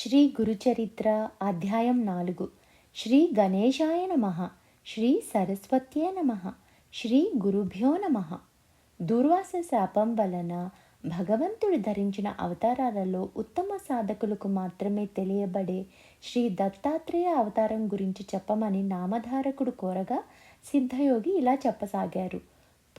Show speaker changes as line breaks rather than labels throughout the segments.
శ్రీ గురుచరిత్ర అధ్యాయం నాలుగు. శ్రీ గణేశాయ నమ. శ్రీ సరస్వత్యే నమ. శ్రీ గురుభ్యో నమ. దుర్వాస శాపం వలన భగవంతుడు ధరించిన అవతారాలలో ఉత్తమ సాధకులకు మాత్రమే తెలియబడే శ్రీ దత్తాత్రేయ అవతారం గురించి చెప్పమని నామధారకుడు కోరగా సిద్ధయోగి ఇలా చెప్పసాగారు.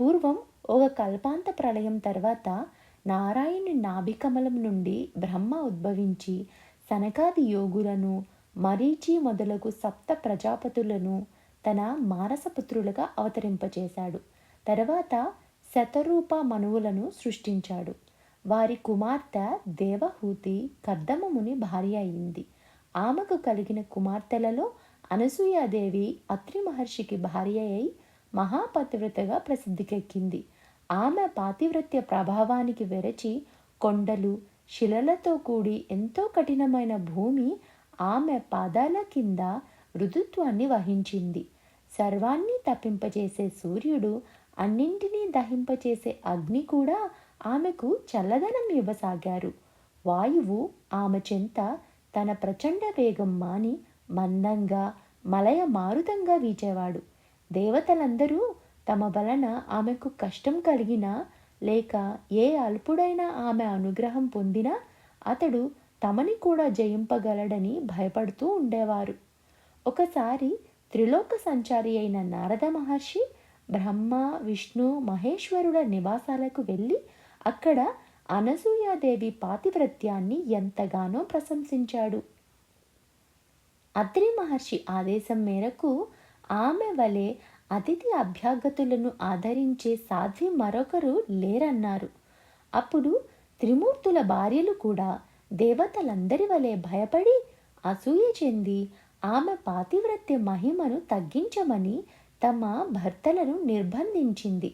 పూర్వం ఒక కల్పాంత ప్రళయం తర్వాత నారాయణుని నాభికమలం నుండి బ్రహ్మ ఉద్భవించి సనకాది యోగులను మరీచి మొదలగు సప్త ప్రజాపతులను తన మానసపుత్రులుగా అవతరింపచేశాడు. తర్వాత శతరూప మనువులను సృష్టించాడు. వారి కుమార్తె దేవహూతి కర్దమముని భార్య అయింది. ఆమెకు కలిగిన కుమార్తెలలో అనసూయాదేవి అత్రి మహర్షికి భార్య అయి మహాపతివ్రతగా ప్రసిద్ధికెక్కింది. ఆమె పాతివ్రత్య ప్రభావానికి వెరచి కొండలు శిలలతో కూడి ఎంతో కఠినమైన భూమి ఆమె పాదాల కింద మృదుత్వాన్ని వహించింది. సర్వాన్ని తప్పింపచేసే సూర్యుడు అన్నింటినీ దహింపచేసే అగ్ని కూడా ఆమెకు చల్లదనం ఇవ్వసాగారు. వాయువు ఆమె చెంత తన ప్రచండ వేగం మాని మందంగా మలయ మారుతంగా వీచేవాడు. దేవతలందరూ తమ వలన ఆమెకు కష్టం కలిగినా లేక ఏ అల్పుడైనా ఆమె అనుగ్రహం పొందినా అతడు తమని కూడా జయింపగలడని భయపడుతూ ఉండేవారు. ఒకసారి త్రిలోక సంచారి అయిన నారద మహర్షి బ్రహ్మ విష్ణు మహేశ్వరుల నివాసాలకు వెళ్ళి అక్కడ అనసూయాదేవి పాతివ్రత్యాన్ని ఎంతగానో ప్రశంసించాడు. అత్రి మహర్షి ఆదేశం మేరకు ఆమె వలె అతిథి అభ్యాగతులను ఆదరించే సాధ్వి మరొకరు లేరన్నారు. అప్పుడు త్రిమూర్తుల భార్యలు కూడా దేవతలందరి వలె భయపడి అసూయ చెంది ఆమె పాతివ్రత్య మహిమను తగ్గించమని తమ భర్తలను నిర్బంధించింది.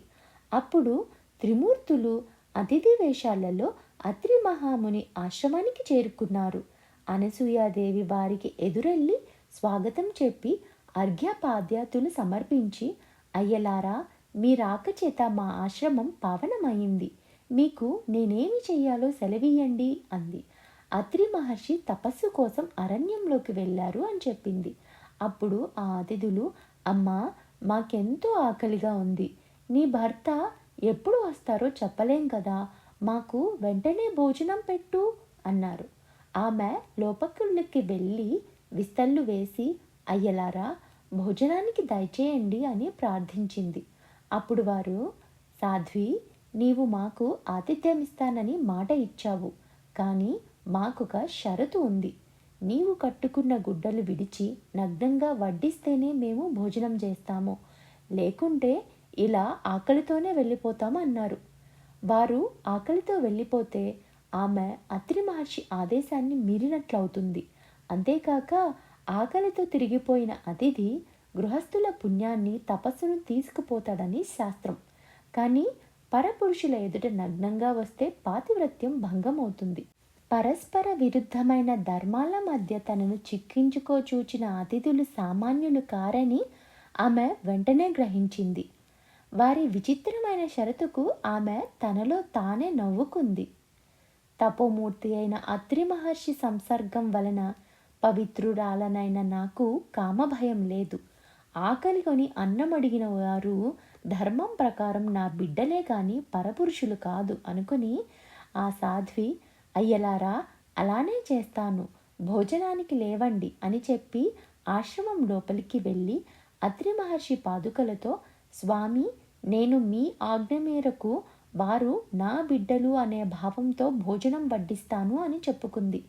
అప్పుడు త్రిమూర్తులు అతిథి వేషాలలో అత్రి మహాముని ఆశ్రమానికి చేరుకున్నారు. అనసూయాదేవి వారికి ఎదురెళ్ళి స్వాగతం చెప్పి అర్ఘ్యపాద్యాతులు సమర్పించి అయ్యలారా మీ రాక చేత మా ఆశ్రమం పావనమైంది. మీకు నేనేమి చేయాలో సెలవీయండి అంది. అత్రి మహర్షి తపస్సు కోసం అరణ్యంలోకి వెళ్ళారు అని చెప్పింది. అప్పుడు ఆ అతిథులు అమ్మా మాకెంతో ఆకలిగా ఉంది. నీ భర్త ఎప్పుడు వస్తారో చెప్పలేం కదా మాకు వెంటనే భోజనం పెట్టు అన్నారు. ఆమె లోపకుళ్ళకి వెళ్ళి విస్తళ్ళు వేసి అయ్యలారా భోజనానికి దయచేయండి అని ప్రార్థించింది. అప్పుడు వారు సాధ్వి నీవు మాకు ఆతిథ్యం ఇస్తానని మాట ఇచ్చావు కానీ మాకొక షరతు ఉంది. నీవు కట్టుకున్న గుడ్డలు విడిచి నగ్నంగా వడ్డిస్తేనే మేము భోజనం చేస్తాము. లేకుంటే ఇలా ఆకలితోనే వెళ్ళిపోతాము అన్నారు. వారు ఆకలితో వెళ్ళిపోతే ఆమె అత్రి మహర్షి ఆదేశాన్ని మీరినట్లవుతుంది. అంతేకాక ఆకలితో తిరిగిపోయిన అతిథి గృహస్థుల పుణ్యాన్ని తపస్సును తీసుకుపోతాడని శాస్త్రం. కానీ పరపురుషుల ఎదుట నగ్నంగా వస్తే పాతివ్రత్యం భంగమవుతుంది. పరస్పర విరుద్ధమైన ధర్మాల మధ్య తనను చిక్కించుకోచూచిన అతిథులు సామాన్యులు కారని ఆమె వెంటనే గ్రహించింది. వారి విచిత్రమైన షరతుకు ఆమె తనలో తానే నవ్వుకుంది. తపోమూర్తి అయిన అత్రి మహర్షి సంసర్గం వలన పవిత్రురాలనైన నాకు కామభయం లేదు. ఆకలి కొని అన్నం అడిగిన వారు ధర్మం ప్రకారం నా బిడ్డలే కాని పరపురుషులు కాదు అనుకుని ఆ సాధ్వి అయ్యలారా అలానే చేస్తాను. భోజనానికి లేవండి అని చెప్పి ఆశ్రమం లోపలికి వెళ్ళి అత్రి మహర్షి పాదుకలతో స్వామి నేను మీ ఆజ్ఞ మేరకు వారు నా బిడ్డలు అనే భావంతో భోజనం వడ్డిస్తాను అని చెప్పుకుంది.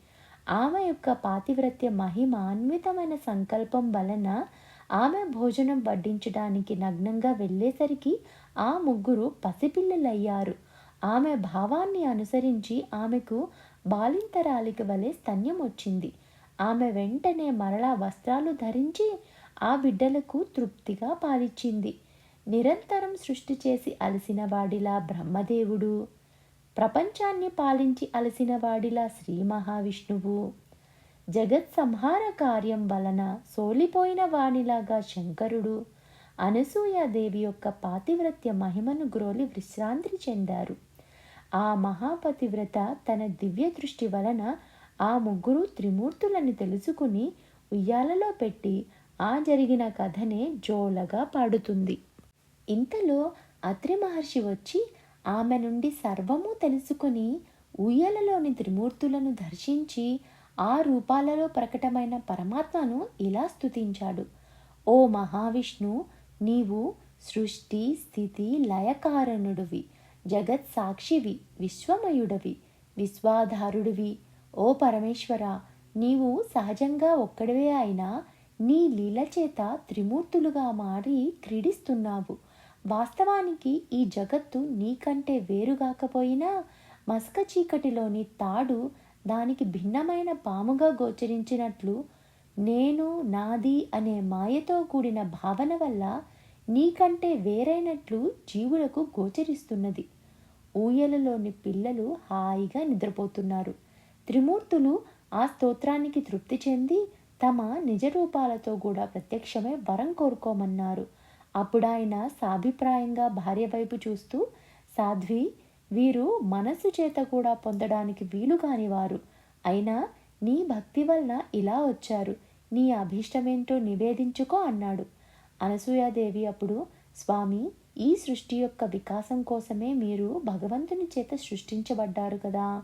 ఆమె యొక్క పాతివ్రత్య మహిమ అన్వితమైన సంకల్పం వలన ఆమె భోజనం వడ్డించడానికి నగ్నంగా వెళ్ళేసరికి ఆ ముగ్గురు పసిపిల్లలయ్యారు. ఆమె భావాన్ని అనుసరించి ఆమెకు బాలింతరాలికి వలె స్తన్యం వచ్చింది. ఆమె వెంటనే మరలా వస్త్రాలు ధరించి ఆ బిడ్డలకు తృప్తిగా పాలిచ్చింది. నిరంతరం సృష్టి చేసి అలసిన వాడిలా బ్రహ్మదేవుడు ప్రపంచాన్ని పాలించి అలసిన వాడిలా శ్రీ మహావిష్ణువు. జగత్ సంహార కార్యం వలన సోలిపోయిన వాణిలాగా శంకరుడు అనసూయాదేవి యొక్క పాతివ్రత్య మహిమను గ్రోలి విశ్రాంతి చెందారు. ఆ మహాపతివ్రత తన దివ్య దృష్టి వలన ఆ ముగ్గురు త్రిమూర్తులని తెలుసుకుని ఉయ్యాలలో పెట్టి ఆ జరిగిన కథనే జోలగా పాడుతుంది. ఇంతలో అత్రి మహర్షి వచ్చి ఆమె నుండి సర్వము తెలుసుకుని ఉయ్యలలోని త్రిమూర్తులను దర్శించి ఆ రూపాలలో ప్రకటమైన పరమాత్మను ఇలా స్తుతించాడు. ఓ మహావిష్ణు నీవు సృష్టి స్థితి లయకారణుడివి జగత్ సాక్షివి విశ్వమయుడవి విశ్వాధారుడివి. ఓ పరమేశ్వర నీవు సహజంగా ఒక్కడివే అయినా నీ లీలచేత త్రిమూర్తులుగా మారి క్రీడిస్తున్నావు. వాస్తవానికి ఈ జగత్తు నీకంటే వేరుగాకపోయినా మస్క చీకటిలోని తాడు దానికి భిన్నమైన పాముగా గోచరించినట్లు నేను నాది అనే మాయతో కూడిన భావన వల్ల నీకంటే వేరైనట్లు జీవులకు గోచరిస్తున్నది. ఊయలలోని పిల్లలు హాయిగా నిద్రపోతున్నారు. త్రిమూర్తులు ఆ స్తోత్రానికి తృప్తి చెంది తమ నిజ రూపాలతో కూడా ప్రత్యక్షమే వరం కోరుకోమన్నారు. అప్పుడు ఆయన సాభిప్రాయంగా భార్య వైపు చూస్తూ సాధ్వి వీరు మనస్సు చేత కూడా పొందడానికి వీలు కానివారు. అయినా నీ భక్తి వలన ఇలా వచ్చారు. నీ అభీష్టమేంటో నివేదించుకో అన్నాడు. అనసూయాదేవి అప్పుడు స్వామి ఈ సృష్టి యొక్క వికాసం కోసమే మీరు భగవంతుని చేత సృష్టించబడ్డారు కదా.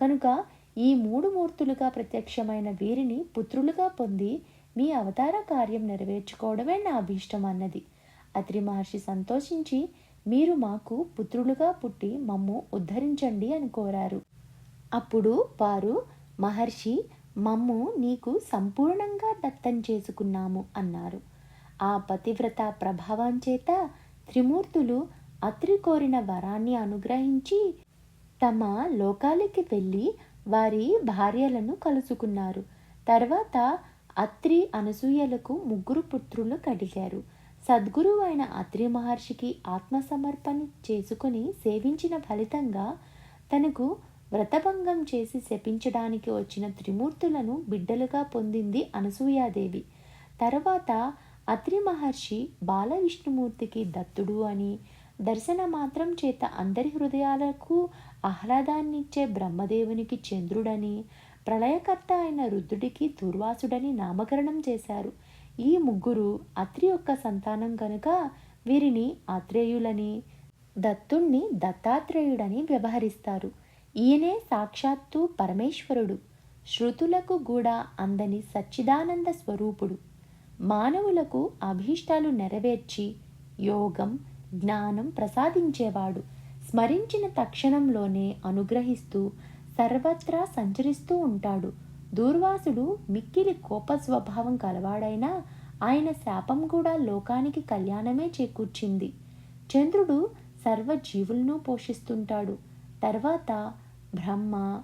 కనుక ఈ మూడు మూర్తులుగా ప్రత్యక్షమైన వీరిని పుత్రులుగా పొంది మీ అవతార కార్యం నెరవేర్చుకోవడమే నా అభీష్టం అన్నది. అత్రి మహర్షి సంతోషించి మీరు మాకు పుత్రులుగా పుట్టి మమ్ము ఉద్ధరించండి అని కోరారు. అప్పుడు వారు మహర్షి మమ్ము నీకు సంపూర్ణంగా దత్తం చేసుకున్నాము అన్నారు. ఆ పతివ్రత ప్రభావం చేత త్రిమూర్తులు అత్రి కోరిన వరాన్ని అనుగ్రహించి తమ లోకాలకి వెళ్ళి వారి భార్యలను కలుసుకున్నారు. తర్వాత అత్రి అనసూయలకు ముగ్గురు పుత్రులు కడిగారు సద్గురువు అయిన అత్రి మహర్షికి ఆత్మసమర్పణ చేసుకుని సేవించిన ఫలితంగా తనకు వ్రతభంగం చేసి శపించడానికి వచ్చిన త్రిమూర్తులను బిడ్డలుగా పొందింది అనసూయాదేవి. తర్వాత అత్రి మహర్షి బాల విష్ణుమూర్తికి దత్తుడు అని దర్శన మాత్రం చేత అందరి హృదయాలకు ఆహ్లాదాన్నిచ్చే బ్రహ్మదేవునికి చంద్రుడని ప్రళయకర్త అయిన రుద్రుడికి దుర్వాసుడని నామకరణం చేశారు. ఈ ముగ్గురు అత్రి యొక్క సంతానం కనుక వీరిని ఆత్రేయులని దత్తుణ్ణి దత్తాత్రేయుడని వ్యవహరిస్తారు. ఈయనే సాక్షాత్తు పరమేశ్వరుడు శృతులకు కూడా అందని సచ్చిదానంద స్వరూపుడు. మానవులకు అభీష్టాలు నెరవేర్చి యోగం జ్ఞానం ప్రసాదించేవాడు. స్మరించిన తక్షణంలోనే అనుగ్రహిస్తూ సర్వత్రా సంచరిస్తూ ఉంటాడు. దూర్వాసుడు మిక్కిలి కోప స్వభావం కలవాడైనా ఆయన శాపం కూడా లోకానికి కళ్యాణమే చేకూర్చింది. చంద్రుడు సర్వజీవులను పోషిస్తుంటాడు. తర్వాత బ్రహ్మ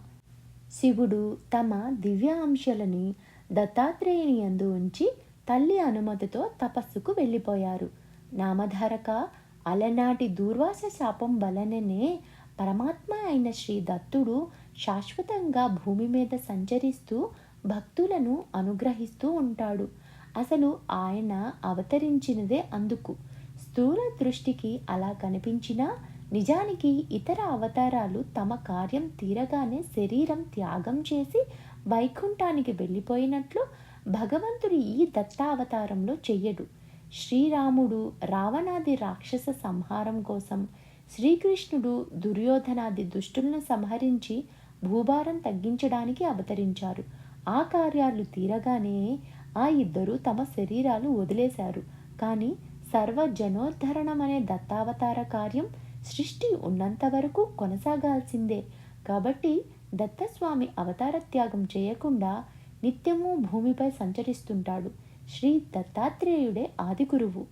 శివుడు తమ దివ్య అంశాలని దత్తాత్రేయుని యందు ఉంచి తల్లి అనుమతితో తపస్సుకు వెళ్ళిపోయారు. నామధారక అలనాటి దూర్వాస శాపం వలననే పరమాత్మ అయిన శ్రీ దత్తుడు శాశ్వతంగా భూమి మీద సంచరిస్తూ భక్తులను అనుగ్రహిస్తూ ఉంటాడు. అసలు ఆయన అవతరించినదే అందుకు. స్థూల దృష్టికి అలా కనిపించినా నిజానికి ఇతర అవతారాలు తమ కార్యం తీరగానే శరీరం త్యాగం చేసి వైకుంఠానికి వెళ్ళిపోయినట్లు భగవంతుడు ఈ దత్తావతారంలో చెయ్యడు. శ్రీరాముడు రావణాది రాక్షస సంహారం కోసం శ్రీకృష్ణుడు దుర్యోధనాది దుష్టులను సంహరించి భూభారం తగ్గించడానికి అవతరించారు. ఆ కార్యాలు తీరగానే ఆ ఇద్దరు తమ శరీరాలు వదిలేశారు. కానీ సర్వజనోద్ధరణమనే అనే దత్తావతార కార్యం సృష్టి ఉన్నంత వరకు కొనసాగాల్సిందే. కాబట్టి దత్తస్వామి అవతార త్యాగం చేయకుండా నిత్యము భూమిపై సంచరిస్తుంటాడు. శ్రీ దత్తాత్రేయుడే ఆది గురువు.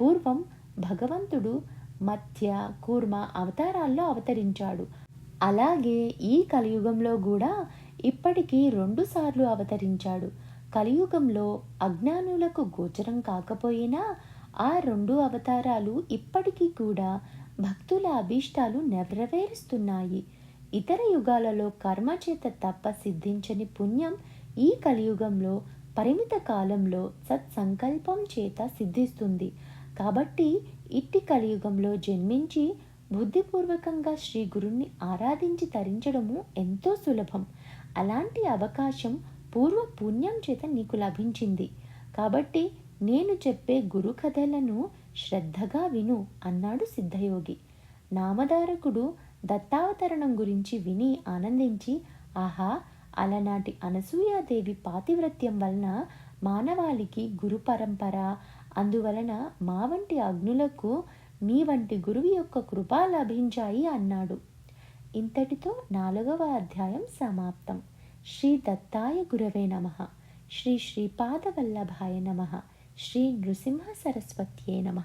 పూర్వం భగవంతుడు మత్య కూర్మ అవతారాల్లో అవతరించాడు. అలాగే ఈ కలియుగంలో కూడా ఇప్పటికీ రెండుసార్లు అవతరించాడు. కలియుగంలో అజ్ఞానులకు గోచరం కాకపోయినా ఆ రెండు అవతారాలు ఇప్పటికీ కూడా భక్తుల అభీష్టాలు నెరవేరుస్తున్నాయి. ఇతర యుగాలలో కర్మ చేత తప్ప సిద్ధించని పుణ్యం ఈ కలియుగంలో పరిమిత కాలంలో సత్సంకల్పం చేత సిద్ధిస్తుంది. కాబట్టి ఇట్టి కలియుగంలో జన్మించి బుద్ధిపూర్వకంగా శ్రీ గురుణ్ణి ఆరాధించి తరించడము ఎంతో సులభం. అలాంటి అవకాశం పూర్వ పుణ్యం చేత నీకు లభించింది. కాబట్టి నేను చెప్పే గురు కథలను శ్రద్ధగా విను అన్నాడు సిద్ధయోగి. నామధారకుడు దత్తావతరణం గురించి విని ఆనందించి ఆహా అలనాటి అనసూయాదేవి పాతివ్రత్యం వలన మానవాళికి గురు పరంపర అందువలన మా వంటి అగ్నులకు మీ వంటి గురువు యొక్క కృప లభించాయి అన్నాడు. ఇంతటితో నాలుగవ అధ్యాయం సమాప్తం. శ్రీ దత్తాయ గురవే నమ. శ్రీ శ్రీ పాదవల్లభాయ నమ. శ్రీ నృసింహ సరస్వత్యే నమ.